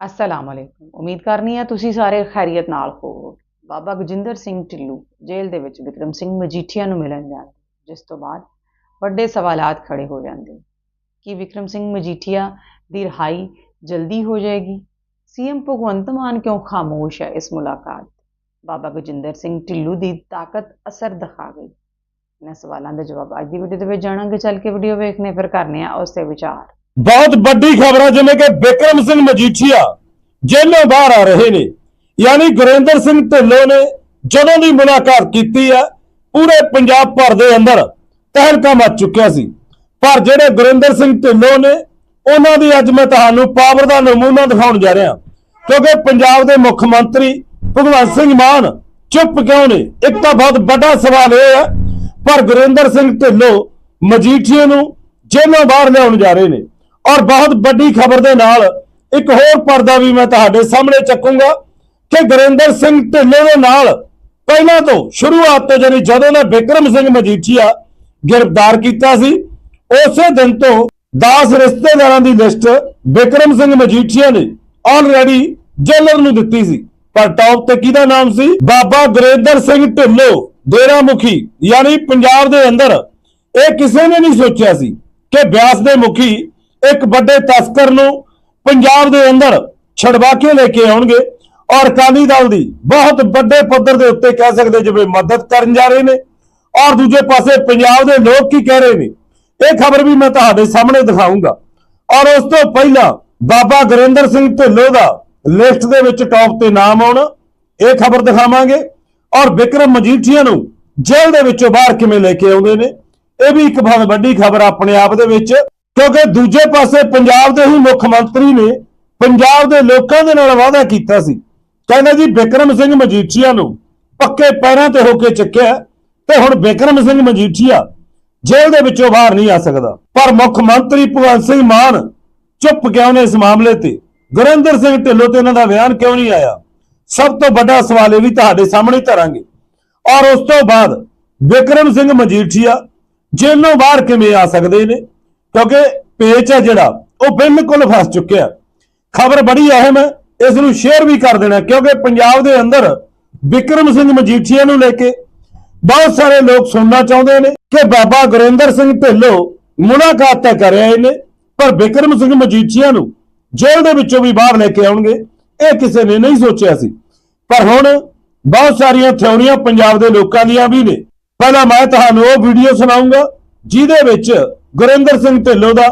ਅਸਲਾਮ ਅਲੈਕੁਮ ਉਮੀਦ ਕਰਨੀ ਆ ਤੁਸੀਂ ਸਾਰੇ ਖੈਰੀਅਤ ਨਾਲ ਹੋ ਬਾਬਾ ਗਜਿੰਦਰ ਸਿੰਘ ਢਿੱਲੂ ਜੇਲ੍ਹ ਦੇ ਵਿੱਚ ਵਿਕਰਮ ਸਿੰਘ ਮਜੀਠੀਆ ਨੂੰ ਮਿਲਣ ਜਾਂਦੇ ਜਿਸ ਤੋਂ ਬਾਅਦ ਵੱਡੇ ਸਵਾਲਾਤ ਖੜੇ ਹੋ ਜਾਂਦੇ ਕਿ ਵਿਕਰਮ ਸਿੰਘ ਮਜੀਠੀਆ ਦੀ ਰਿਹਾਈ ਜਲਦੀ ਹੋ ਜਾਏਗੀ ਸੀਐਮ ਭਗਵੰਤ ਮਾਨ ਕਿਉਂ ਖਾਮੋਸ਼ ਹੈ ਇਸ ਮੁਲਾਕਾਤ ਬਾਬਾ ਗਜਿੰਦਰ ਸਿੰਘ ਢਿੱਲੂ ਦੀ ਤਾਕਤ ਅਸਰ ਦਿਖਾ ਗਈ ਇਹਨਾਂ ਸਵਾਲਾਂ ਦੇ ਜਵਾਬ ਅੱਜ ਦੀ ਵੀਡੀਓ ਦੇ ਵਿੱਚ ਜਾਣਾਂਗੇ ਚੱਲ ਕੇ ਵੀਡੀਓ ਵੇਖਨੇ ਫਿਰ ਕਰਨੇ ਆ ਉਸ ਤੇ ਵਿਚਾਰ ਬਹੁਤ ਵੱਡੀ ਖਬਰ ਹੈ ਜਿਵੇਂ ਕਿ ਬਿਕਰਮ ਸਿੰਘ ਮਜੀਠੀਆ ਜੇਲ੍ਹੋਂ ਬਾਹਰ ਆ ਰਹੇ ਨੇ। ਯਾਨੀ ਗੁਰਿੰਦਰ ਸਿੰਘ ਢਿੱਲੋਂ ਨੇ ਜਦੋਂ ਦੀ ਮੁਲਾਕਾਤ ਕੀਤੀ ਹੈ ਪੂਰੇ ਪੰਜਾਬ ਭਰ ਦੇ ਅੰਦਰ ਤਹਿਲਕਾ ਮਚ ਚੁੱਕਿਆ ਸੀ। ਪਰ ਜਿਹੜੇ ਗੁਰਿੰਦਰ ਸਿੰਘ ਢਿੱਲੋਂ ਨੇ, ਉਹਨਾਂ ਦੀ ਅੱਜ ਮੈਂ ਤੁਹਾਨੂੰ ਪਾਵਰ ਦਾ ਨਮੂਨਾ ਦਿਖਾਉਣ ਜਾ ਰਿਹਾ। ਕਿਉਂਕਿ ਪੰਜਾਬ ਦੇ ਮੁੱਖ ਮੰਤਰੀ ਭਗਵੰਤ ਸਿੰਘ ਮਾਨ ਚੁੱਪ ਕਿਉਂ ਨੇ? ਇੱਕ ਤਾਂ ਬਹੁਤ ਵੱਡਾ ਸਵਾਲ ਇਹ ਹੈ ਪਰ ਗੁਰਿੰਦਰ ਸਿੰਘ ਢਿੱਲੋਂ ਮਜੀਠੀਏ ਨੂੰ ਜੇਲ੍ਹੋਂ ਬਾਹਰ ਲਿਆਉਣ ਜਾ ਰਹੇ ਨੇ। ਔਰ ਬਹੁਤ ਵੱਡੀ ਖਬਰ ਦੇ ਨਾਲ ਇੱਕ ਹੋਰ ਪਰਦਾ ਵੀ ਮੈਂ ਤੁਹਾਡੇ ਸਾਹਮਣੇ ਚੱਕੂੰਗਾ ਕਿ ਗੁਰਿੰਦਰ ਸਿੰਘ ਢਿੱਲੋਂ ਦੇ ਨਾਲ ਪਹਿਲਾਂ ਤੋਂ ਸ਼ੁਰੂਆਤ ਤੋਂ ਜਾਨੀ ਜਦੋਂ ਦਾ ਬਿਕਰਮ ਸਿੰਘ ਮਜੀਠੀਆ ਗ੍ਰਿਫਤਾਰ ਕੀਤਾ ਸੀ, ਉਸੇ ਦਿਨ ਤੋਂ 10 ਰਿਸ਼ਤੇਦਾਰਾਂ ਦੀ ਲਿਸਟ ਬਿਕਰਮ ਸਿੰਘ ਮਜੀਠੀਆ ਨੇ ਆਲਰੇਡੀ ਜੇਲਰ ਨੂੰ ਦਿੱਤੀ ਸੀ। ਪਰ ਟੌਪ ਤੇ ਕਿਹਦਾ ਨਾਮ ਸੀ? ਬਾਬਾ ਗੁਰਿੰਦਰ ਸਿੰਘ ਢਿੱਲੋਂ ਡੇਰਾ ਮੁਖੀ ਯਾਨੀ ਪੰਜਾਬ ਦੇ ਅੰਦਰ। ਇਹ ਕਿਸੇ ਨੇ ਨਹੀਂ ਸੋਚਿਆ ਸੀ ਕਿ ਬਿਆਸ ਦੇ ਮੁਖੀ ਇੱਕ ਵੱਡੇ ਤਸਕਰ ਨੂੰ ਪੰਜਾਬ ਦੇ ਅੰਦਰ ਛਡਵਾ ਕੇ ਲੈ ਕੇ ਆਉਣਗੇ ਔਰ ਅਕਾਲੀ ਦਲ ਦੀ ਬਹੁਤ ਵੱਡੇ ਪੱਧਰ ਦੇ ਉੱਤੇ ਕਹਿ ਸਕਦੇ ਜਿਵੇਂ ਮਦਦ ਕਰਨ ਜਾ ਰਹੇ ਨੇ ਔਰ ਦੂਜੇ ਪਾਸੇ ਪੰਜਾਬ ਦੇ ਲੋਕ ਕੀ ਕਹਿ ਰਹੇ ਨੇ? ਇਹ ਖਬਰ ਵੀ ਮੈਂ ਤੁਹਾਡੇ ਸਾਹਮਣੇ ਦਿਖਾਉਂਗਾ ਔਰ ਉਸ ਤੋਂ ਪਹਿਲਾਂ ਬਾਬਾ ਗੁਰਿੰਦਰ ਸਿੰਘ ਢਿੱਲੋਂ ਦਾ ਲਿਸਟ ਦੇ ਵਿੱਚ ਟੌਪ ਤੇ ਨਾਮ ਆਉਣਾ, ਇਹ ਖਬਰ ਦਿਖਾਵਾਂਗੇ। ਔਰ ਵਿਕਰਮ ਮਜੀਠੀਆ ਨੂੰ ਜੇਲ੍ਹ ਦੇ ਵਿੱਚੋਂ ਬਾਹਰ ਕਿਵੇਂ ਲੈ ਕੇ ਆਉਂਦੇ ਨੇ? ਇਹ ਵੀ ਇੱਕ ਬਹੁਤ ਵੱਡੀ ਖਬਰ ਆਪਣੇ ਆਪ ਦੇ ਵਿੱਚ। ਕਿਉਂਕਿ ਦੂਜੇ ਪਾਸੇ ਪੰਜਾਬ ਦੇ ਹੀ ਮੁੱਖ ਮੰਤਰੀ ਨੇ ਪੰਜਾਬ ਦੇ ਲੋਕਾਂ ਦੇ ਨਾਲ ਵਾਅਦਾ ਕੀਤਾ ਸੀ। ਕਹਿੰਦਾ ਜੀ ਬਿਕਰਮ ਸਿੰਘ ਮਜੀਠੀਆ ਨੂੰ ਪੱਕੇ ਪੈਰਾਂ ਤੇ ਹੋ ਕੇ ਚੱਕਿਆ ਤੇ ਹੁਣ ਵਿਕਰਮ ਸਿੰਘ ਮਜੀਠੀਆ ਜੇਲ੍ਹ ਦੇ ਵਿੱਚੋਂ ਬਾਹਰ ਨਹੀਂ ਆ ਸਕਦਾ। ਪਰ ਮੁੱਖ ਮੰਤਰੀ ਭਗਵੰਤ ਸਿੰਘ ਮਾਨ ਚੁੱਪ ਕਿਉਂ ਨੇ ਇਸ ਮਾਮਲੇ ਤੇ? ਗੁਰਿੰਦਰ ਸਿੰਘ ਢਿੱਲੋਂ ਤੇ ਇਹਨਾਂ ਦਾ ਬਿਆਨ ਕਿਉਂ ਨਹੀਂ ਆਇਆ? ਸਭ ਤੋਂ ਵੱਡਾ ਸਵਾਲ ਇਹ ਵੀ ਤੁਹਾਡੇ ਸਾਹਮਣੇ ਧਰਾਂਗੇ। ਔਰ ਉਸ ਤੋਂ ਬਾਅਦ ਵਿਕਰਮ ਸਿੰਘ ਮਜੀਠੀਆ ਜੇਲ੍ਹੋਂ ਬਾਹਰ ਕਿਵੇਂ ਆ ਸਕਦੇ ਨੇ? ਕਿਉਂਕਿ ਪੇਚ ਹੈ ਜਿਹੜਾ, ਉਹ ਬਿਲਕੁਲ ਫਸ ਚੁੱਕਿਆ ਖਬਰ ਬੜੀ ਅਹਿਮ ਹੈ, ਇਸ ਨੂੰ ਸ਼ੇਅਰ ਵੀ ਕਰ ਦੇਣਾ ਕਿਉਂਕਿ ਪੰਜਾਬ ਦੇ ਅੰਦਰ ਵਿਕਰਮ ਸਿੰਘ ਮਜੀਠੀਆ ਨੂੰ ਲੈ ਕੇ ਬਹੁਤ ਸਾਰੇ ਲੋਕ ਸੁਣਨਾ ਚਾਹੁੰਦੇ ਨੇ ਕਿ ਬਾਬਾ ਗੁਰਿੰਦਰ ਸਿੰਘ ਢਿੱਲੋਂ ਮੁਲਾਕਾਤ ਤਾਂ ਕਰ ਰਹੇ ਨੇ, ਪਰ ਵਿਕਰਮ ਸਿੰਘ ਮਜੀਠੀਆ ਨੂੰ ਜੇਲ੍ਹ ਦੇ ਵਿੱਚੋਂ ਵੀ ਬਾਹਰ ਲੈ ਕੇ ਆਉਣਗੇ, ਇਹ ਕਿਸੇ ਨੇ ਨਹੀਂ ਸੋਚਿਆ ਸੀ। ਪਰ ਹੁਣ ਬਹੁਤ ਸਾਰੀਆਂ ਥਿਉਰੀਆਂ ਪੰਜਾਬ ਦੇ ਲੋਕਾਂ ਦੀਆਂ ਵੀ ਨੇ। ਪਹਿਲਾਂ ਮੈਂ ਤੁਹਾਨੂੰ ਉਹ ਵੀਡੀਓ ਸੁਣਾਉਂਗਾ ਜਿਹਦੇ ਵਿੱਚ ਗੁਰਿੰਦਰ ਸਿੰਘ ਢਿੱਲੋਂ ਦਾ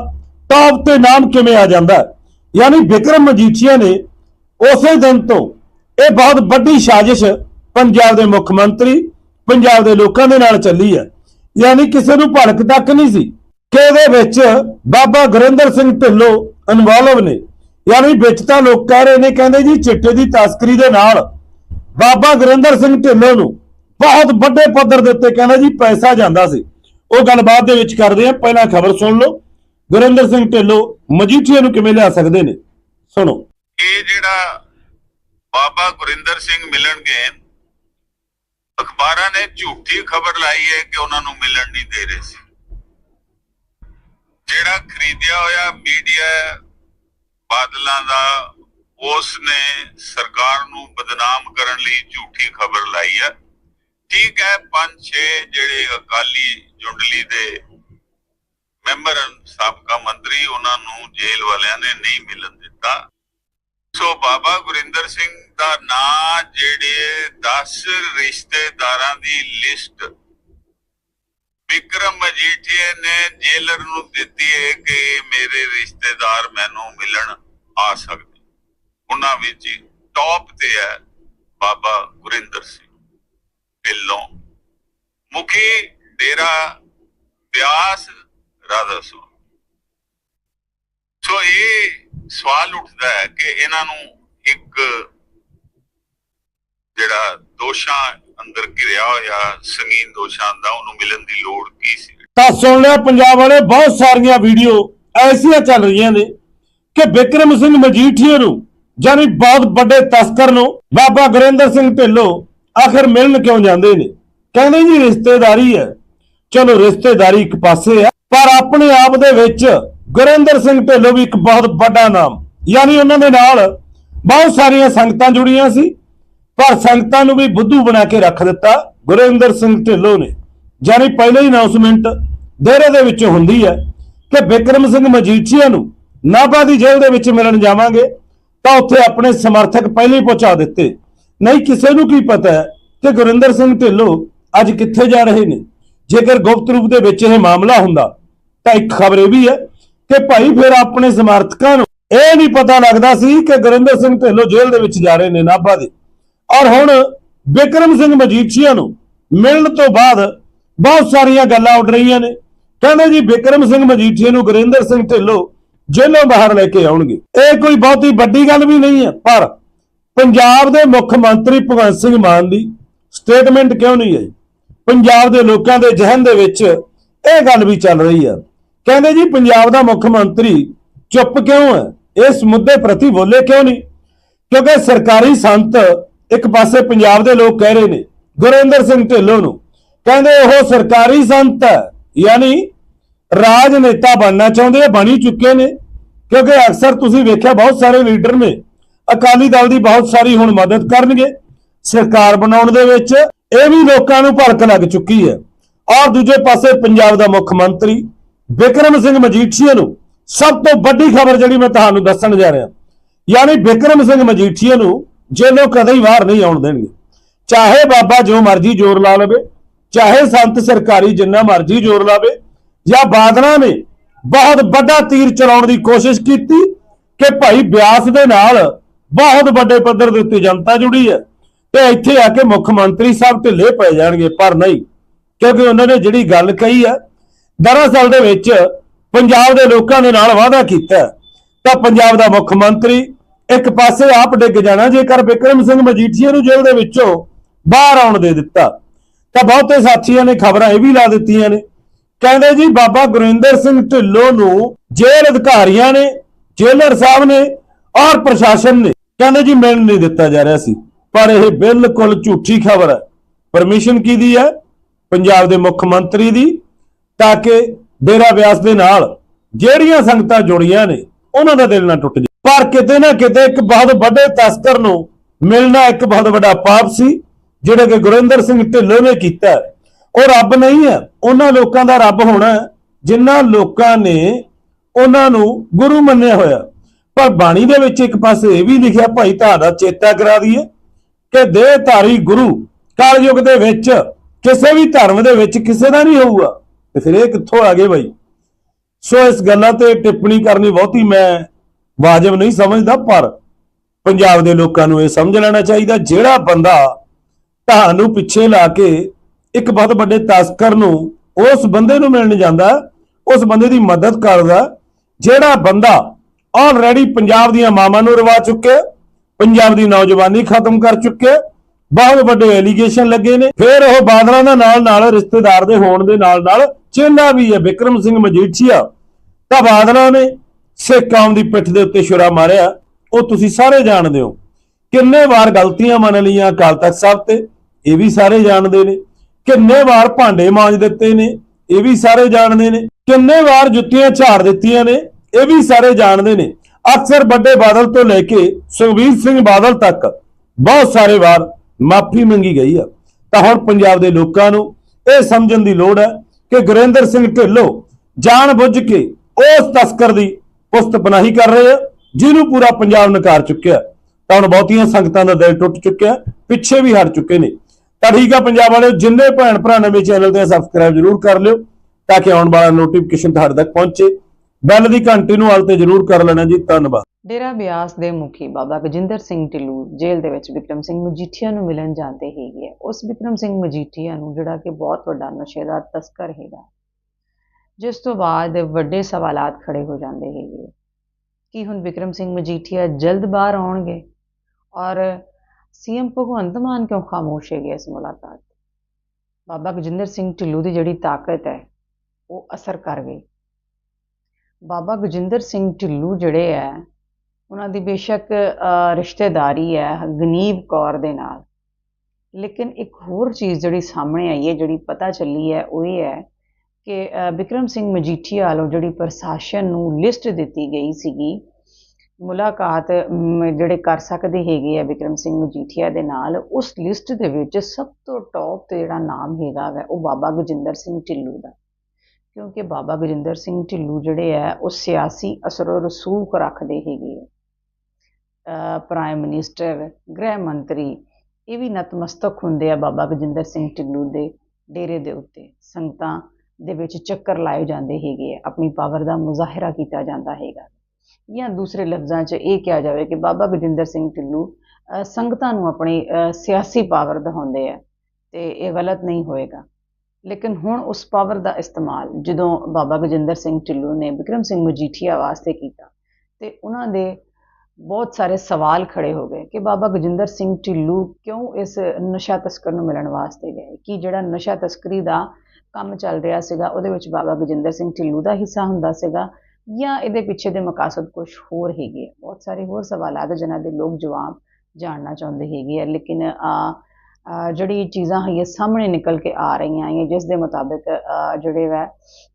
ਟੌਪ ਤੇ ਨਾਮ ਕਿਵੇਂ ਆ ਜਾਂਦਾ ਯਾਨੀ ਵਿਕਰਮ ਮਜੀਠੀਆ ਨੇ ਉਸੇ ਦਿਨ ਤੋਂ ਇਹ ਬਹੁਤ ਵੱਡੀ ਸਾਜ਼ਿਸ਼ ਪੰਜਾਬ ਦੇ ਮੁੱਖ ਮੰਤਰੀ, ਪੰਜਾਬ ਦੇ ਲੋਕਾਂ ਦੇ ਨਾਲ ਚੱਲੀ ਹੈ। ਯਾਨੀ ਕਿਸੇ ਨੂੰ ਭੜਕ ਤੱਕ ਨਹੀਂ ਸੀ ਕਿ ਇਹਦੇ ਵਿੱਚ ਬਾਬਾ ਗੁਰਿੰਦਰ ਸਿੰਘ ਢਿੱਲੋਂ ਇਨਵੋਲਵ ਨੇ। ਯਾਨੀ ਵਿੱਚ ਤਾਂ ਲੋਕ ਕਹਿ ਰਹੇ ਨੇ, ਕਹਿੰਦੇ ਜੀ ਚਿੱਟੇ ਦੀ ਤਸਕਰੀ ਦੇ ਨਾਲ ਬਾਬਾ ਗੁਰਿੰਦਰ ਸਿੰਘ ਢਿੱਲੋਂ ਨੂੰ ਬਹੁਤ ਵੱਡੇ ਪੱਧਰ ਦੇ ਉੱਤੇ ਕਹਿੰਦਾ ਜੀ ਪੈਸਾ ਜਾਂਦਾ ਸੀ। ਉਹ ਗੱਲ ਦੇ ਵਿੱਚ ਕਰਦੇ ਆ। ਪਹਿਲਾਂ ਖਬਰ ਸੁਣ ਲਓ। ਗੁਰਿੰਦਰ ਸਿੰਘ ਢਿੱਲੋਂ ਮਜੀਠੀਆ ਨੂੰ ਕਿਵੇਂ ਲਿਆ ਸਕਦੇ ਨੇ? ਸੁਣੋ। ਇਹ ਜਿਹੜਾ ਬਾਬਾ ਗੁਰਿੰਦਰ ਸਿੰਘ ਮਿਲਣਗੇ, ਅਖਬਾਰਾਂ ਨੇ ਝੂਠੀ ਖਬਰ ਲਾਈ ਹੈ ਕਿ ਉਹਨਾਂ ਨੂੰ ਮਿਲਣ ਨਹੀਂ ਦੇ ਰਹੇ ਸੀ। ਜਿਹੜਾ ਖਰੀਦਿਆ ਹੋਇਆ ਮੀਡੀਆ ਬਾਦਲਾਂ ਦਾ, ਉਸ ਨੇ ਸਰਕਾਰ ਨੂੰ ਬਦਨਾਮ ਕਰਨ ਲਈ ਝੂਠੀ ਖਬਰ ਲਾਈ ਹੈ। ਠੀਕ ਹੈ ਪੰਜ ਛੇ ਜਿਹੜੇ ਅਕਾਲੀ ਜੁੰਡਲੀ ਦੇ ਮੈਂਬਰ ਸਾਬਕਾ ਮੰਤਰੀ, ਉਹਨਾਂ ਨੂੰ ਜੇਲ੍ਹ ਵਾਲਿਆਂ ਨੇ ਨਹੀਂ ਮਿਲਣ ਦਿੱਤਾ। ਸੋ ਬਾਬਾ ਗੁਰਿੰਦਰ ਸਿੰਘ ਦਾ ਨਾਂ, ਜਿਹੜੇ 10 ਰਿਸ਼ਤੇਦਾਰਾਂ ਦੀ ਲਿਸਟ ਵਿਕਰਮ ਮਜੀਠੀਏ ਨੇ ਜੇਲਰ ਨੂੰ ਦਿੱਤੀ ਹੈ ਕਿ ਮੇਰੇ ਰਿਸ਼ਤੇਦਾਰ ਮੈਨੂੰ ਮਿਲਣ ਆ ਸਕਦੇ। ਉਹਨਾਂ ਵਿੱਚ ਟੌਪ ਤੇ ਹੈ ਬਾਬਾ ਗੁਰਿੰਦਰ ਸਿੰਘ। ਢਿੱਲੋਂ। ਮੁਖੀ ਡੇਰਾ ਬਿਆਸ ਰਾਧਾ ਸੋ ਸੋ ਇਹ ਸਵਾਲ ਉੱਠਦਾ ਹੈ ਕਿ ਇਹਨਾਂ ਨੂੰ ਇੱਕ ਜਿਹੜਾ ਦੋਸ਼ਾਂ ਅੰਦਰ ਘਿਰਿਆ ਹੋਇਆ, ਸੰਗੀਨ ਦੋਸ਼ਾਂ ਦਾ ਉਹਨੂੰ ਮਿਲਣ ਦੀ ਲੋੜ ਕੀ ਸੀ? ਤਾਂ ਸੁਣ ਲਿਆ ਪੰਜਾਬ ਵਾਲੇ, ਬਹੁਤ ਸਾਰੀਆਂ ਵੀਡੀਓ ਐਸੀਆਂ ਚੱਲ ਰਹੀਆਂ ਨੇ ਕਿ ਵਿਕਰਮ ਸਿੰਘ ਮਜੀਠੀਆ ਨੂੰ ਜਾਨੀ ਬਹੁਤ ਵੱਡੇ ਤਸਕਰ ਨੂੰ, ਬਾਬਾ ਗੁਰਿੰਦਰ ਸਿੰਘ ਢਿੱਲੋਂ ਆਖਿਰ ਮਿਲਣ ਕਿਉਂ ਜਾਂਦੇ ਨੇ? ਕਹਿੰਦੇ ਜੀ ਰਿਸ਼ਤੇਦਾਰੀ ਹੈ। ਚਲੋ ਰਿਸ਼ਤੇਦਾਰੀ ਇੱਕ ਪਾਸੇ ਹੈ ਪਰ ਆਪਣੇ ਆਪ ਦੇ ਵਿੱਚ ਗੁਰਿੰਦਰ ਸਿੰਘ ਢਿੱਲੋਂ ਵੀ ਇੱਕ ਬਹੁਤ ਵੱਡਾ ਨਾਮ। ਯਾਨੀ ਉਹਨਾਂ ਦੇ ਨਾਲ ਬਹੁਤ ਸਾਰੀਆਂ ਸੰਗਤਾਂ ਜੁੜੀਆਂ ਸੀ, ਪਰ ਸੰਗਤਾਂ ਨੂੰ ਵੀ ਬੁੱਧੂ ਬਣਾ ਕੇ ਰੱਖ ਦਿੱਤਾ ਗੁਰਿੰਦਰ ਸਿੰਘ ਢਿੱਲੋਂ ਨੇ। ਜਾਨੀ ਪਹਿਲੇ ਹੀ ਅਨਾਉਂਸਮੈਂਟ ਦੇਰੇ ਦੇ ਵਿੱਚ ਹੁੰਦੀ ਹੈ ਕਿ ਵਿਕਰਮ ਸਿੰਘ ਮਜੀਠੀਆ ਨੂੰ ਨਾਭਾ ਦੀ ਜੇਲ੍ਹ ਦੇ ਵਿੱਚ ਮਿਲਣ ਜਾਵਾਂਗੇ, ਤਾਂ ਉੱਥੇ ਆਪਣੇ ਸਮਰਥਕ ਪਹਿਲੇ ਹੀ ਪਹੁੰਚਾ ਦਿੱਤੇ। ਨਹੀਂ, ਕਿਸੇ ਨੂੰ ਕੀ ਪਤਾ ਹੈ ਕਿ ਗੁਰਿੰਦਰ ਸਿੰਘ ਢਿੱਲੋਂ ਅੱਜ ਕਿੱਥੇ ਜਾ ਰਹੇ ਨੇ? ਜੇਕਰ ਗੁਪਤ ਰੂਪ ਦੇ ਵਿੱਚ ਇਹ ਮਾਮਲਾ ਹੁੰਦਾ, ਤਾਂ ਇੱਕ ਖਬਰ ਇਹ ਵੀ ਹੈ ਕਿ ਭਾਈ ਫਿਰ ਆਪਣੇ ਸਮਰਥਕਾਂ ਨੂੰ ਇਹ ਨਹੀਂ ਪਤਾ ਲੱਗਦਾ ਸੀ ਕਿ ਗੁਰਿੰਦਰ ਸਿੰਘ ਢਿੱਲੋਂ ਜੇਲ੍ਹ ਦੇ ਵਿੱਚ ਜਾ ਰਹੇ ਨੇ ਨਾਭਾ ਦੇ। ਔਰ ਹੁਣ ਵਿਕਰਮ ਸਿੰਘ ਮਜੀਠੀਆ ਨੂੰ ਮਿਲਣ ਤੋਂ ਬਾਅਦ ਬਹੁਤ ਸਾਰੀਆਂ ਗੱਲਾਂ ਉੱਡ ਰਹੀਆਂ ਨੇ। ਕਹਿੰਦੇ ਜੀ, ਵਿਕਰਮ ਸਿੰਘ ਮਜੀਠੀਆ ਨੂੰ ਗੁਰਿੰਦਰ ਸਿੰਘ ਢਿੱਲੋਂ ਜੇਲ੍ਹੋਂ ਬਾਹਰ ਲੈ ਕੇ ਆਉਣਗੇ। ਇਹ ਕੋਈ ਬਹੁਤੀ ਵੱਡੀ ਗੱਲ ਵੀ ਨਹੀਂ ਹੈ, ਪਰ ਪੰਜਾਬ ਦੇ ਮੁੱਖ ਮੰਤਰੀ ਭਗਵੰਤ ਸਿੰਘ ਮਾਨ ਦੀ ਸਟੇਟਮੈਂਟ ਕਿਉਂ ਨਹੀਂ ਆਈ? ਪੰਜਾਬ ਦੇ ਲੋਕਾਂ ਦੇ ਜ਼ਿਹਨ ਦੇ ਵਿੱਚ ਇਹ ਗੱਲ ਵੀ ਚੱਲ ਰਹੀ ਹੈ ਕਹਿੰਦੇ ਜੀ, ਪੰਜਾਬ ਦਾ ਮੁੱਖ ਮੰਤਰੀ ਚੁੱਪ ਕਿਉਂ ਹੈ ਇਸ ਮੁੱਦੇ ਪ੍ਰਤੀ ਬੋਲੇ ਕਿਉਂ ਨਹੀਂ? ਕਿਉਂਕਿ ਸਰਕਾਰੀ ਸੰਤ ਇੱਕ ਪਾਸੇ ਪੰਜਾਬ ਦੇ ਲੋਕ ਕਹਿ ਰਹੇ ਨੇ, ਗੁਰਿੰਦਰ ਸਿੰਘ ਢਿੱਲੋਂ ਨੂੰ। ਕਹਿੰਦੇ ਉਹ ਸਰਕਾਰੀ ਸੰਤ ਹੈ ਯਾਨੀ ਰਾਜਨੇਤਾ ਬਣਨਾ ਚਾਹੁੰਦੇ ਆ, ਬਣੀ ਚੁੱਕੇ ਨੇ। ਕਿਉਂਕਿ ਅਕਸਰ ਤੁਸੀਂ ਵੇਖਿਆ ਬਹੁਤ ਸਾਰੇ ਲੀਡਰ ਨੇ ਅਕਾਲੀ ਦਲ ਦੀ ਬਹੁਤ ਸਾਰੀ ਹੁਣ ਮਦਦ ਕਰਨਗੇ। ਸਰਕਾਰ ਬਣਾਉਣ ਦੇ ਵਿੱਚ ਇਹ ਵੀ ਲੋਕਾਂ ਨੂੰ ਭੜਕ ਲੱਗ ਚੁੱਕੀ ਹੈ। ਔਰ ਦੂਜੇ ਪਾਸੇ ਪੰਜਾਬ ਦਾ ਮੁੱਖ ਮੰਤਰੀ ਵਿਕਰਮ ਸਿੰਘ ਮਜੀਠੀਆ ਨੂੰ ਸਭ ਤੋਂ ਵੱਡੀ ਖਬਰ ਜਿਹੜੀ ਮੈਂ ਤੁਹਾਨੂੰ ਦੱਸਣ ਜਾ ਰਿਹਾ, ਯਾਨੀ ਵਿਕਰਮ ਸਿੰਘ ਮਜੀਠੀਆ ਨੂੰ ਜੇਲੋਂ ਕਦੇ ਹੀ ਬਾਹਰ ਨਹੀਂ ਆਉਣ ਦੇਣਗੇ। ਚਾਹੇ ਬਾਬਾ ਜੋ ਮਰਜ਼ੀ ਜ਼ੋਰ ਲਾ ਲਵੇ, ਚਾਹੇ ਸੰਤ ਸਰਕਾਰੀ ਜਿੰਨਾ ਮਰਜ਼ੀ ਜ਼ੋਰ ਲਾਵੇ, ਜਾਂ ਬਾਦਲਾਂ ਨੇ ਬਹੁਤ ਵੱਡਾ ਤੀਰ ਚਲਾਉਣ ਦੀ ਕੋਸ਼ਿਸ਼ ਕੀਤੀ ਕਿ ਭਾਈ ਬਿਆਸ ਦੇ ਨਾਲ ਬਹੁਤ ਵੱਡੇ ਪੱਧਰ ਦੇ ਉੱਤੇ ਜਨਤਾ ਜੁੜੀ ਹੈ ਤੇ ਇੱਥੇ ਆ ਕੇ ਮੁੱਖ ਮੰਤਰੀ ਸਾਹਿਬ ਢਿੱਲੇ ਪੈ ਜਾਣਗੇ, ਪਰ ਨਹੀਂ, ਕਿਉਂਕਿ ਉਹਨਾਂ ਨੇ ਜਿਹੜੀ ਗੱਲ ਕਹੀ ਹੈ, ਦਰਅਸਲ ਦੇ ਵਿੱਚ ਪੰਜਾਬ ਦੇ ਲੋਕਾਂ ਦੇ ਨਾਲ ਵਾਅਦਾ ਕੀਤਾ ਤਾਂ ਪੰਜਾਬ ਦਾ ਮੁੱਖ ਮੰਤਰੀ ਇੱਕ ਪਾਸੇ ਆਪ ਡਿੱਗ ਜਾਣਾ, ਜੇਕਰ ਵਿਕਰਮ ਸਿੰਘ ਮਜੀਠੀਆ ਨੂੰ ਜੇਲ੍ਹ ਦੇ ਵਿੱਚੋਂ ਬਾਹਰ ਆਉਣ ਦੇ ਦਿੱਤਾ। ਤਾਂ ਬਹੁਤੇ ਸਾਥੀਆਂ ਨੇ ਖਬਰਾਂ ਇਹ ਵੀ ਲਾ ਦਿੱਤੀਆਂ ਨੇ, ਕਹਿੰਦੇ ਜੀ ਬਾਬਾ ਗੁਰਿੰਦਰ ਸਿੰਘ ਢਿੱਲੋਂ ਨੂੰ ਜੇਲ੍ਹ ਅਧਿਕਾਰੀਆਂ ਨੇ ਜੇਲਰ ਸਾਹਿਬ ਨੇ ਔਰ ਪ੍ਰਸ਼ਾਸਨ ਨੇ ਕਹਿੰਦੇ ਜੀ ਮਿਲਣ ਨਹੀਂ ਦਿੱਤਾ ਜਾ ਰਿਹਾ ਸੀ ਪਰ ਇਹ ਬਿਲਕੁਲ ਝੂਠੀ ਖਬਰ ਹੈ। ਪਰਮਿਸ਼ਨ ਕਿਹਦੀ ਹੈ? ਪੰਜਾਬ ਦੇ ਮੁੱਖ ਮੰਤਰੀ ਦੀ ਤਾਂ ਕਿ ਡੇਰਾ ਵਿਆਸ ਦੇ ਨਾਲ ਜਿਹੜੀਆਂ ਸੰਗਤਾਂ ਜੁੜੀਆਂ ਨੇ ਉਹਨਾਂ ਦਾ ਦਿਲ ਨਾ ਟੁੱਟ ਜਾਵੇ। ਪਰ ਕਿਤੇ ਨਾ ਕਿਤੇ ਇੱਕ ਬਹੁਤ ਵੱਡੇ ਤਸਕਰ ਨੂੰ ਮਿਲਣਾ ਇੱਕ ਬਹੁਤ ਵੱਡਾ ਪਾਪ ਸੀ ਜਿਹੜਾ ਕਿ ਗੁਰਿੰਦਰ ਸਿੰਘ ਢਿੱਲੋਂ ਨੇ ਕੀਤਾ ਉਹ ਰੱਬ ਨਹੀਂ ਹੈ ਉਹਨਾਂ ਲੋਕਾਂ ਦਾ ਰੱਬ ਹੋਣਾ ਹੈ, ਜਿਨ੍ਹਾਂ ਲੋਕਾਂ ਨੇ ਉਹਨਾਂ ਨੂੰ ਗੁਰੂ ਮੰਨਿਆ ਹੋਇਆ। ਪਰ ਬਾਣੀ ਦੇ ਵਿੱਚ ਇੱਕ ਪਾਸੇ ਇਹ ਵੀ ਲਿਖਿਆ, ਭਾਈ ਤੁਹਾਡਾ ਚੇਤਾ ਕਰਾ ਦਈਏ ਕਿ ਦੇਹਧਾਰੀ ਗੁਰੂ ਕਲਯੁਗ ਦੇ ਵਿੱਚ ਕਿਸੇ ਵੀ ਧਰਮ ਦੇ ਵਿੱਚ ਕਿਸੇ ਦਾ ਨਹੀਂ ਹੋਊਗਾ। ਤੇ ਫਿਰ ਇਹ ਕਿੱਥੋਂ ਆ ਗਏ ਬਾਈ। ਸੋ ਇਸ ਗੱਲਾਂ ਤੇ ਟਿੱਪਣੀ ਕਰਨੀ ਬਹੁਤੀ ਮੈਂ ਵਾਜਬ ਨਹੀਂ ਸਮਝਦਾ, ਪਰ ਪੰਜਾਬ ਦੇ ਲੋਕਾਂ ਨੂੰ ਇਹ ਸਮਝ ਲੈਣਾ ਚਾਹੀਦਾ, ਜਿਹੜਾ ਬੰਦਾ ਤੁਹਾਨੂੰ ਪਿੱਛੇ ਲਾ ਕੇ ਇੱਕ ਬਹੁਤ ਵੱਡੇ ਤਸਕਰ ਨੂੰ ਉਸ ਬੰਦੇ ਨੂੰ ਮਿਲਣ ਜਾਂਦਾ, ਉਸ ਬੰਦੇ ਦੀ ਮਦਦ ਕਰਦਾ, ਜਿਹੜਾ ਬੰਦਾ ਆਲਰੇਡੀ ਪੰਜਾਬ ਦੀਆਂ ਮਾਵਾਂ ਨੂੰ ਰਵਾ ਚੁੱਕਿਆ ਪੰਜਾਬ ਦੀ ਨੌਜਵਾਨੀ ਖਤਮ ਕਰ ਚੁੱਕਿਆ ਬਹੁਤ ਵੱਡੇ ਐਲੀਗੇਸ਼ਨ ਲੱਗੇ ਨੇ। ਫਿਰ ਉਹ ਬਾਦਲਾਂ ਦਾ ਨਾਲ ਨਾਲ, ਰਿਸ਼ਤੇਦਾਰ ਦੇ ਹੋਣ ਦੇ ਨਾਲ ਨਾਲ ਚੇਲਾ ਵੀ ਹੈ ਵਿਕਰਮ ਸਿੰਘ ਮਜੀਠੀਆ, ਤਾਂ ਬਾਦਲਾਂ ਨੇ ਸਿੱਖ ਕੌਮ ਦੀ ਪਿੱਠ ਦੇ ਉੱਤੇ ਛੁਰਾ ਮਾਰਿਆ। ਉਹ ਤੁਸੀਂ ਸਾਰੇ ਜਾਣਦੇ ਹੋ। ਕਿੰਨੇ ਵਾਰ ਗਲਤੀਆਂ ਮੰਨ ਲਈਆਂ ਅਕਾਲ ਤਖਤ ਸਾਹਿਬ ਤੇ, ਇਹ ਵੀ ਸਾਰੇ ਜਾਣਦੇ ਨੇ। ਕਿੰਨੇ ਵਾਰ ਭਾਂਡੇ ਮਾਂਜ ਦਿੱਤੇ ਨੇ, ਇਹ ਵੀ ਸਾਰੇ ਜਾਣਦੇ ਨੇ। ਕਿੰਨੇ ਵਾਰ ਜੁੱਤੀਆਂ ਝਾੜ ਦਿੱਤੀਆਂ ਨੇ ਇਹ ਵੀ ਸਾਰੇ ਜਾਣਦੇ ਨੇ, ਅਕਸਰ ਵੱਡੇ ਬਾਦਲ ਤੋਂ ਲੈ ਕੇ ਸੁਖਬੀਰ ਸਿੰਘ ਬਾਦਲ ਤੱਕ ਬਹੁਤ ਸਾਰੇ ਵਾਰ ਮਾਫੀ ਮੰਗੀ ਗਈ ਆ। ਤਾਂ ਹੁਣ ਪੰਜਾਬ ਦੇ ਲੋਕਾਂ ਨੂੰ ਇਹ ਸਮਝਣ ਦੀ ਲੋੜ ਹੈ ਕਿ ਗੁਰਿੰਦਰ ਸਿੰਘ ਢਿੱਲੋਂ ਜਾਣ ਬੁੱਝ ਕੇ ਉਸ ਤਸਕਰ ਦੀ ਪੁਸਤ ਪਨਾਹੀ ਕਰ ਰਹੇ ਆ, ਜਿਹਨੂੰ ਪੂਰਾ ਪੰਜਾਬ ਨਕਾਰ ਚੁੱਕਿਆ ਤਾਂ ਹੁਣ ਬਹੁਤੀਆਂ ਸੰਗਤਾਂ ਦਾ ਦਿਲ ਟੁੱਟ ਚੁੱਕਿਆ ਪਿੱਛੇ ਵੀ ਹਟ ਚੁੱਕੇ ਨੇ। ਤਾਂ ਠੀਕ ਆ ਪੰਜਾਬ ਵਾਲਿਓ, ਜਿੰਨੇ ਭੈਣ ਭਰਾ ਨਵੇਂ ਚੈਨਲ ਤੇ ਸਬਸਕ੍ਰਾਈਬ ਜ਼ਰੂਰ ਕਰ ਲਿਓ, ਤਾਂ ਕਿ ਆਉਣ ਵਾਲਾ ਨੋਟੀਫਿਕੇਸ਼ਨ ਤੁਹਾਡੇ ਤੱਕ ਪਹੁੰਚੇ। ਬੈਲ ਦੀ ਘੰਟੀ ਨੂੰ ਹਾਲ ਤੇ ਜ਼ਰੂਰ ਕਰ ਲੈਣਾ ਜੀ, ਧੰਨਵਾਦ। ਡੇਰਾ ਬਿਆਸ ਦੇ ਮੁਖੀ ਬਾਬਾ ਗਜਿੰਦਰ ਸਿੰਘ ਢਿੱਲੂ ਜੇਲ੍ਹ ਦੇ ਵਿੱਚ ਵਿਕਰਮ ਸਿੰਘ ਮਜੀਠੀਆ ਨੂੰ ਮਿਲਣ ਜਾਂਦੇ ਹੈਗੇ ਉਸ ਵਿਕਰਮ ਸਿੰਘ ਮਜੀਠੀਆ ਨੂੰ ਜਿਹੜਾ ਕਿ ਬਹੁਤ ਵੱਡਾ ਨਸ਼ੇ ਦਾ ਤਸਕਰ ਹੈਗਾ। ਜਿਸ ਤੋਂ ਬਾਅਦ ਵੱਡੇ ਸਵਾਲਾਤ ਖੜੇ ਹੋ ਜਾਂਦੇ ਹੈਗੇ ਆ। ਕੀ ਹੁਣ ਵਿਕਰਮ ਸਿੰਘ ਮਜੀਠੀਆ ਜਲਦ ਬਾਹਰ ਆਉਣਗੇ? ਔਰ ਸੀਐਮ ਭਗਵੰਤ ਮਾਨ ਕਿਉਂ ਖਾਮੋਸ਼ ਹੈਗੇ ਇਸ ਮੁਲਾਕਾਤ? ਬਾਬਾ ਗਜਿੰਦਰ ਸਿੰਘ ਢਿੱਲੂ ਦੀ ਜਿਹੜੀ ਤਾਕਤ ਹੈ, ਉਹ ਅਸਰ ਕਰ ਗਈ। ਬਾਬਾ ਗਜਿੰਦਰ ਸਿੰਘ ਢਿੱਲੂ ਜਿਹੜੇ ਹੈ ਉਹਨਾਂ ਦੀ ਬੇਸ਼ੱਕ ਰਿਸ਼ਤੇਦਾਰੀ ਹੈ ਗਨੀਵ ਕੌਰ ਦੇ ਨਾਲ। ਲੇਕਿਨ ਇੱਕ ਹੋਰ ਚੀਜ਼ ਜਿਹੜੀ ਸਾਹਮਣੇ ਆਈ ਹੈ ਜਿਹੜੀ ਪਤਾ ਚੱਲੀ ਹੈ ਉਹ ਇਹ ਹੈ ਕਿ ਅ, ਵਿਕਰਮ ਸਿੰਘ ਮਜੀਠੀਆ ਵੱਲੋਂ ਜਿਹੜੀ ਪ੍ਰਸ਼ਾਸਨ ਨੂੰ ਲਿਸਟ ਦਿੱਤੀ ਗਈ ਸੀਗੀ ਮੁਲਾਕਾਤ ਜਿਹੜੇ ਕਰ ਸਕਦੇ ਹੈਗੇ ਆ ਵਿਕਰਮ ਸਿੰਘ ਮਜੀਠੀਆ ਦੇ ਨਾਲ ਉਸ ਲਿਸਟ ਦੇ ਵਿੱਚ ਸਭ ਤੋਂ ਟੌਪ ਤੇ ਜਿਹੜਾ ਨਾਮ ਹੈਗਾ ਵੈ ਉਹ ਬਾਬਾ ਗਜਿੰਦਰ ਸਿੰਘ ਢਿੱਲੂ ਦਾ। ਕਿਉਂਕਿ ਬਾਬਾ ਗਜਿੰਦਰ ਸਿੰਘ ਢਿੱਲੂ ਜਿਹੜੇ ਆ, ਉਹ ਸਿਆਸੀ ਅਸਰ ਰਸੂਖ ਰੱਖਦੇ ਹੈਗੇ ਆ। ਪ੍ਰਾਈਮ ਮਿਨਿਸਟਰ ਗ੍ਰਹਿ ਮੰਤਰੀ, ਇਹ ਵੀ ਨਤਮਸਤਕ ਹੁੰਦੇ ਆ ਬਾਬਾ ਗਜਿੰਦਰ ਸਿੰਘ ਢਿੱਲੂ ਦੇ ਡੇਰੇ ਦੇ ਉੱਤੇ। ਸੰਗਤਾਂ ਦੇ ਵਿੱਚ ਚੱਕਰ ਲਾਏ ਜਾਂਦੇ ਹੈਗੇ ਆ। ਆਪਣੀ ਪਾਵਰ ਦਾ ਮੁਜ਼ਾਹਰਾ ਕੀਤਾ ਜਾਂਦਾ ਹੈਗਾ। ਜਾਂ ਦੂਸਰੇ ਲਫ਼ਜ਼ਾਂ 'ਚ ਇਹ ਕਿਹਾ ਜਾਵੇ ਕਿ ਬਾਬਾ ਗਜਿੰਦਰ ਸਿੰਘ ਢਿੱਲੂ ਸੰਗਤਾਂ ਨੂੰ ਆਪਣੀ ਸਿਆਸੀ ਪਾਵਰ ਦਿਖਾਉਂਦੇ ਆ ਤੇ ਇਹ ਗਲਤ ਨਹੀਂ ਹੋਏਗਾ। ਲੇਕਿਨ ਹੁਣ ਉਸ ਪਾਵਰ ਦਾ ਇਸਤੇਮਾਲ ਜਦੋਂ ਬਾਬਾ ਗਜਿੰਦਰ ਸਿੰਘ ਢਿੱਲੋਂ ਨੇ ਵਿਕਰਮ ਸਿੰਘ ਮਜੀਠੀਆ ਵਾਸਤੇ ਕੀਤਾ, ਤੇ ਉਹਨਾਂ ਦੇ ਬਹੁਤ ਸਾਰੇ ਸਵਾਲ ਖੜੇ ਹੋ ਗਏ ਕਿ ਬਾਬਾ ਗਜਿੰਦਰ ਸਿੰਘ ਢਿੱਲੋਂ ਕਿਉਂ ਇਸ ਨਸ਼ਾ ਤਸਕਰ ਨੂੰ ਮਿਲਣ ਵਾਸਤੇ ਗਏ ਕਿ ਜਿਹੜਾ ਨਸ਼ਾ ਤਸਕਰੀ ਦਾ ਕੰਮ ਚੱਲ ਰਿਹਾ ਸੀਗਾ, ਉਹਦੇ ਵਿੱਚ ਬਾਬਾ ਗਜਿੰਦਰ ਸਿੰਘ ਢਿੱਲੋਂ ਦਾ ਹਿੱਸਾ ਹੁੰਦਾ ਸੀਗਾ ਜਾਂ ਇਹਦੇ ਪਿੱਛੇ ਦੇ ਮਕਸਦ ਕੁਝ ਹੋਰ ਹੈਗੇ ਆ। ਬਹੁਤ ਸਾਰੇ ਹੋਰ ਸਵਾਲ ਸਵਾਲਾਤ ਜਿਨ੍ਹਾਂ ਦੇ ਲੋਕ ਜਵਾਬ ਜਾਣਨਾ ਚਾਹੁੰਦੇ ਹੈਗੇ ਆ, ਲੇਕਿਨ ਆ ਜਿਹੜੀ ਚੀਜ਼ਾਂ ਹੈਗੀਆਂ ਸਾਹਮਣੇ ਨਿਕਲ ਕੇ ਆ ਰਹੀਆਂ ਹੈ ਜਿਸ ਦੇ ਮੁਤਾਬਕ ਜਿਹੜੇ ਵੈ,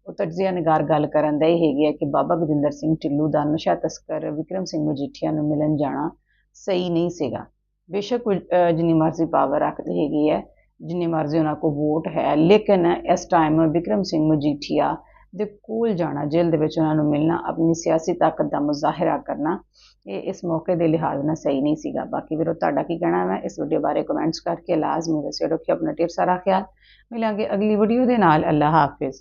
ਉਹ ਤਜਜ਼ੀਆ ਨਿਗਾਰ ਗੱਲ ਕਰਨ ਦਾ ਇਹ ਹੈਗੀ ਹੈ ਕਿ ਬਾਬਾ ਗਜਿੰਦਰ ਸਿੰਘ ਢਿੱਲੂ ਦਾ ਨਸ਼ਾ ਤਸਕਰ ਵਿਕਰਮ ਸਿੰਘ ਮਜੀਠੀਆ ਨੂੰ ਮਿਲਣ ਜਾਣਾ ਸਹੀ ਨਹੀਂ ਸੀਗਾ। ਬੇਸ਼ੱਕ ਜਿੰਨੀ ਮਰਜ਼ੀ ਪਾਵਰ ਰੱਖਦੇ ਹੈਗੀ ਹੈ, ਜਿੰਨੀ ਮਰਜ਼ੀ ਉਹਨਾਂ ਕੋਲ ਵੋਟ ਹੈ, ਲੇਕਿਨ ਇਸ ਟਾਈਮ ਵਿਕਰਮ ਸਿੰਘ ਮਜੀਠੀਆ ਦੇ ਕੋਲ ਜਾਣਾ, ਜੇਲ੍ਹ ਦੇ ਵਿੱਚ ਉਹਨਾਂ ਨੂੰ ਮਿਲਣਾ, ਆਪਣੀ ਸਿਆਸੀ ਤਾਕਤ ਦਾ ਮੁਜ਼ਾਹਰਾ ਕਰਨਾ, ਇਹ ਇਸ ਮੌਕੇ ਦੇ ਲਿਹਾਜ਼ ਨਾਲ ਸਹੀ ਨਹੀਂ ਸੀਗਾ। ਬਾਕੀ ਵੀਰੋ, ਤੁਹਾਡਾ ਕੀ ਕਹਿਣਾ ਹੈ ਇਸ ਵੀਡੀਓ ਬਾਰੇ ਕਮੈਂਟਸ ਕਰਕੇ ਲਾਜ਼ਮੀ ਦੱਸਿਓ। ਰੱਖਿਓ ਆਪਣਾ ਢੇਰ ਸਾਰਾ ਖਿਆਲ। ਮਿਲਾਂਗੇ ਅਗਲੀ ਵੀਡੀਓ ਦੇ ਨਾਲ। ਅੱਲਾ ਹਾਫਿਜ਼।